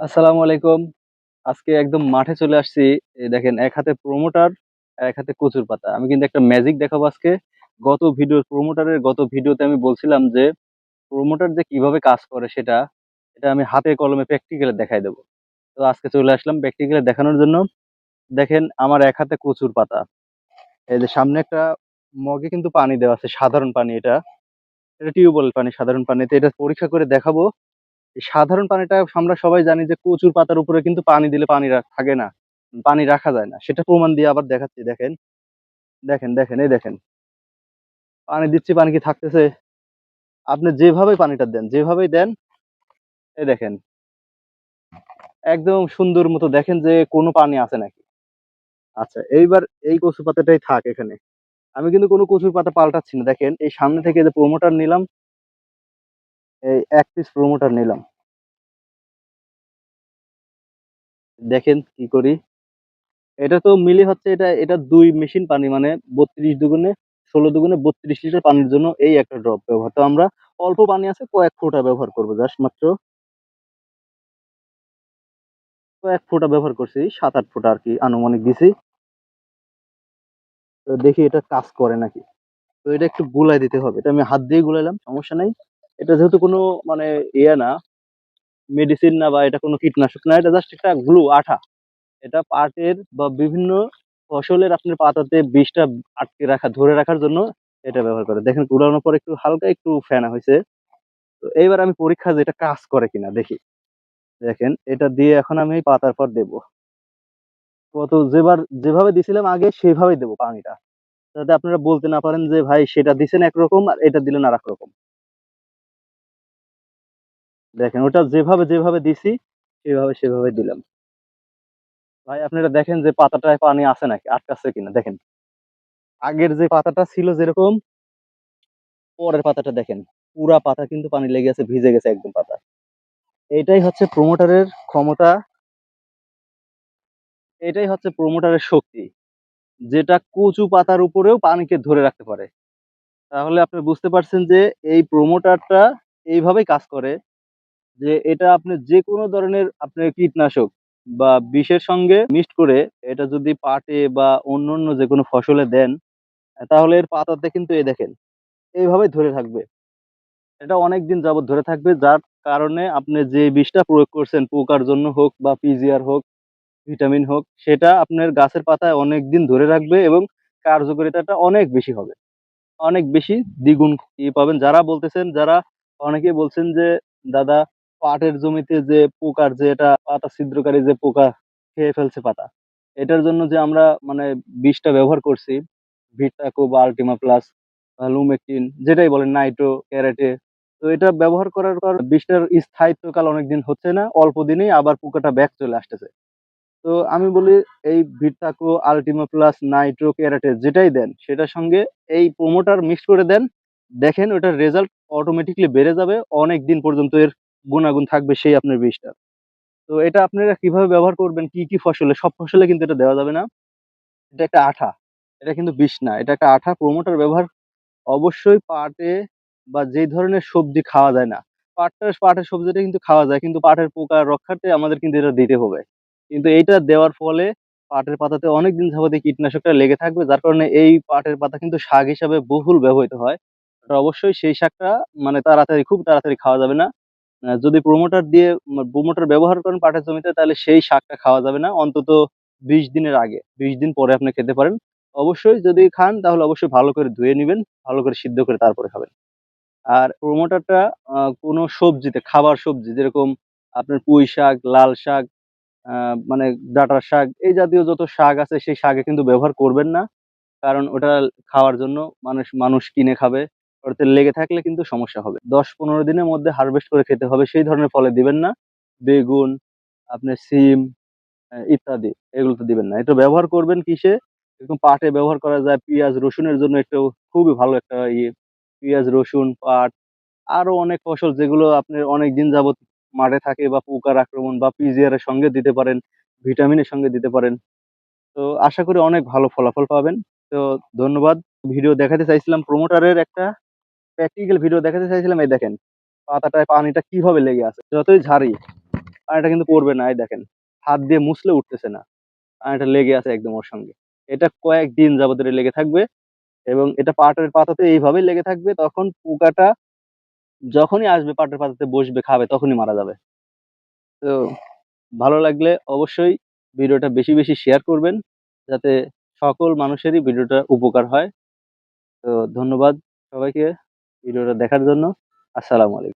আসসালামু আলাইকুম। আজকে একদম মাঠে চলে আসছি। দেখেন, এক হাতে প্রোমোটার এক হাতে কচুর পাতা। আমি কিন্তু একটা ম্যাজিক দেখাবো আজকে। গত ভিডিও প্রোমোটারের গত ভিডিওতে আমি বলছিলাম যে প্রোমোটার যে কীভাবে কাজ করে সেটা, এটা আমি হাতে কলমে প্র্যাকটিক্যালে দেখাই দেবো। তো আজকে চলে আসলাম প্র্যাকটিক্যালে দেখানোর জন্য। দেখেন, আমার এক হাতে কচুর পাতা। এই যে সামনে একটা মগে কিন্তু পানি দেওয়া আছে, সাধারণ পানি এটা। এটা টিউবওয়েল পানি, সাধারণ পানিতে এটা পরীক্ষা করে দেখাবো। সাধারণ পানিটা আমরা সবাই জানি যে কচুর পাতার উপরে কিন্তু পানি দিলে পানি থাকে না। পানি রাখা যায় না। সেটা প্রমাণ দিয়ে আবার দেখাচ্ছি। দেখেন। দেখেন দেখেন, এই দেখেন। পানি দিচ্ছি, পানি কি থাকতেছে? আপনি যেভাবে পানিটা দেন, যেভাবেই দেন, এই দেখেন। একদম সুন্দর মতো দেখেন যে কোনো পানি আছে নাকি। আচ্ছা এইবার এই কচু পাতাটাই থাক এখানে। আমি কিন্তু কোনো কচুর পাতা পাল্টাচ্ছি না। দেখেন, এই সামনে থেকে যে প্রোমোটার নিলাম, এই এক পিস প্রোমোটার নিলাম। দেখেন কি করি? এটা তো মিলি হচ্ছে এটা এটা দুই মেশিন পানি মানে বত্রিশ দুগুণে ষোলো দুগুণে বত্রিশ লিটার পানির জন্য এই একটা ড্রপ ব্যবহার। তো আমরা অল্প পানি আছে কয়েক ফোঁটা ব্যবহার করব জাস্ট মাত্র কয়েক ফোঁটা ব্যবহার করছি, সাত আট ফোঁটা আর কি আনুমানিক দিছি। তো দেখি এটা কাজ করে নাকি। তো এটা একটু গুলাই দিতে হবে, এটা আমি হাত দিয়ে গুলাইলাম, সমস্যা নাই। এটা যেহেতু কোনো মানে ইয়ে না মেডিসিন না বা এটা কোনো কীটনাশক না, এটা জাস্ট একটা গ্লু আঠা। এটা পাটের বা বিভিন্ন ফসলের আপনার পাতাতে বিষটা আটকে রাখা, ধরে রাখার জন্য এটা ব্যবহার করে। দেখেন গুলানোর পর একটু হালকা একটু ফেনা হয়েছে। তো এইবার আমি পরীক্ষা যে এটা কাজ করে কিনা, দেখি। দেখেন, এটা দিয়ে এখন আমি পাতার পর দেব। কত যেবার, যেভাবে দিছিলাম আগে সেভাবেই দেবো পানিটা। যাতে আপনারা বলতে না পারেন যে, ভাই, সেটা দিছেন একরকম আর এটা দিলেন আর রকম। দেখেন, ওটা যেভাবে যেভাবে দিছি, সেভাবে সেভাবে দিলাম। ভাই, আপনারা দেখেন যে পাতাটায় পানি আছে নাকি আটকাচ্ছে কিনা, দেখেন। আগের যে পাতাটা ছিল যেরকম, পরের পাতাটা দেখেন, পুরা পাতা কিন্তু পানি লেগে আছে, ভিজে গেছে একদম পাতা। এটাই হচ্ছে প্রোমোটারের ক্ষমতা। এটাই হচ্ছে প্রোমোটারের শক্তি, যেটা কচু পাতার উপরেও পানিকে ধরে রাখতে পারে। তাহলে আপনি বুঝতে পারছেন যে এই প্রোমোটারটা এইভাবেই কাজ করে। যে এটা আপনি যে কোনো ধরনের আপনার কীটনাশক বা বিষের সঙ্গে মিক্সড করে এটা যদি পাটে বা অন্য অন্য যে কোনো ফসলে দেন, তাহলে এর পাতাতে কিন্তু এ দেখেন, এইভাবেই ধরে থাকবে। এটা অনেক দিন যাবত ধরে থাকবে, যার কারণে আপনি যে বিষটা প্রয়োগ করছেন, পোকার জন্য হোক বা পিজিআর হোক, ভিটামিন হোক, সেটা আপনার গাছের পাতায় অনেক দিন ধরে রাখবে এবং কার্যকারিতাটা অনেক বেশি হবে। অনেক বেশি দ্বিগুণ ই পাবেন। যারা বলতেছেন, যারা অনেকে বলছেন যে, দাদা পাটের জমিতে যে পোকার যে এটা পাতা, ছিদ্রকারী যে পোকা খেয়ে ফেলছে পাতা, এটার জন্য যে আমরা মানে বিষটা ব্যবহার করছি ভিটাকো বা আলটিমা প্লাস লুমেকটিন, যেটাই বলেন নাইট্রো, ক্যারেটে, তো এটা ব্যবহার করার পর বিষটার স্থায়িত্বকাল অনেকদিন হচ্ছে না, অল্প দিনেই আবার পোকাটা ব্যাক চলে আসতেছে। তো আমি বলি এই Vitaco Ultima Plus, Nitro, karate যেটাই দেন, সেটার সঙ্গে এই প্রোমোটার মিক্স করে দেন, দেখেন ওটার রেজাল্ট অটোমেটিকলি বেড়ে যাবে অনেক দিন পর্যন্ত এর গুণাগুণ থাকবে সেই আপনার বীজটা তো এটা আপনারা কীভাবে ব্যবহার করবেন? কি কি ফসলে? সব ফসলে কিন্তু এটা দেওয়া যাবে না। এটা একটা আঠা। এটা কিন্তু বিষ না। এটা একটা আঠা। প্রোমোটার ব্যবহার অবশ্যই পাটে বা যে ধরনের সবজি খাওয়া যায় না। পাটটা, পাটের সবজিটা কিন্তু খাওয়া যায়। কিন্তু পাটের পোকা রক্ষার্থে আমাদের কিন্তু এটা দিতে হবে। কিন্তু এইটা দেওয়ার ফলে পাটের পাতাতে অনেকদিন যাবত এই কীটনাশকটা লেগে থাকবে। যার কারণে এই পাটের পাতা কিন্তু শাক হিসাবে বহুল ব্যবহৃত হয়। অবশ্যই সেই শাকটা মানে তাড়াতাড়ি, খুব তাড়াতাড়ি খাওয়া যাবে না। যদি প্রোমোটার দিয়ে প্রোমোটার ব্যবহার করেন পাটের জমিতে, তাহলে সেই শাকটা খাওয়া যাবে না। অন্তত বিশ দিনের আগে, বিশ দিন পরে আপনি খেতে পারেন। অবশ্যই যদি খান, তাহলে অবশ্যই ভালো করে ধুয়ে নিবেন, ভালো করে সিদ্ধ করে তারপরে খাবেন। আর প্রোমোটারটা কোনো সবজিতে, খাবার সবজি, যেরকম আপনার পুঁই শাক, লাল শাক মানে ডাঁটার শাক, এই জাতীয় যত শাক আছে, সেই শাকে কিন্তু ব্যবহার করবেন না। কারণ ওটা খাওয়ার জন্য মানুষ মানুষ কিনে খাবে। ওটাতে লেগে থাকলে কিন্তু সমস্যা হবে। দশ পনেরো দিনের মধ্যে হারভেস্ট করে খেতে হবে, সেই ধরনের ফলে দিবেন না। বেগুন, আপনার সিম ইত্যাদি, এগুলো তো দিবেন না। এটা ব্যবহার করবেন কিসে? এরকম পাটে ব্যবহার করা যায়, পেঁয়াজ, রসুনের জন্য একটু খুবই ভালো একটা ইয়ে। পেঁয়াজ, রসুন, পাট, আরও অনেক ফসল যেগুলো আপনার অনেক দিন যাবত মাঠে থাকে বা পোকার আক্রমণ বা পিজিআর এর সঙ্গে দিতে পারেন ভিটামিনের সঙ্গে দিতে পারেন। তো আশা করি অনেক ভালো ফলাফল পাবেন। তো ধন্যবাদ। ভিডিও দেখাতে চাইছিলাম প্রোমোটারের একটা। প্র্যাকটিক্যাল ভিডিও দেখাতে চাইছিলাম, এই দেখেন, পাতাটায় পানিটা কীভাবে লেগে আছে, যতই ঝাড়ি, পানিটা কিন্তু পড়বে না, এই দেখেন, হাত দিয়ে মুছলে উঠতেছে না, পানিটা লেগে আছে একদম ওর সঙ্গে। এটা কয়েকদিন যাবত ধরে লেগে থাকবে এবং এটা পাটের পাতাতে এইভাবেই লেগে থাকবে, তখন পোকাটা যখনই আসবে পাটের পাতাতে বসবে, খাবে, তখনই মারা যাবে। তো ভালো লাগলে অবশ্যই ভিডিওটা বেশি বেশি শেয়ার করবেন, যাতে সকল মানুষেরই ভিডিওটা উপকার হয়। তো ধন্যবাদ সবাইকে। ভিডিওটা দেখার জন্য আসসালামু আলাইকুম।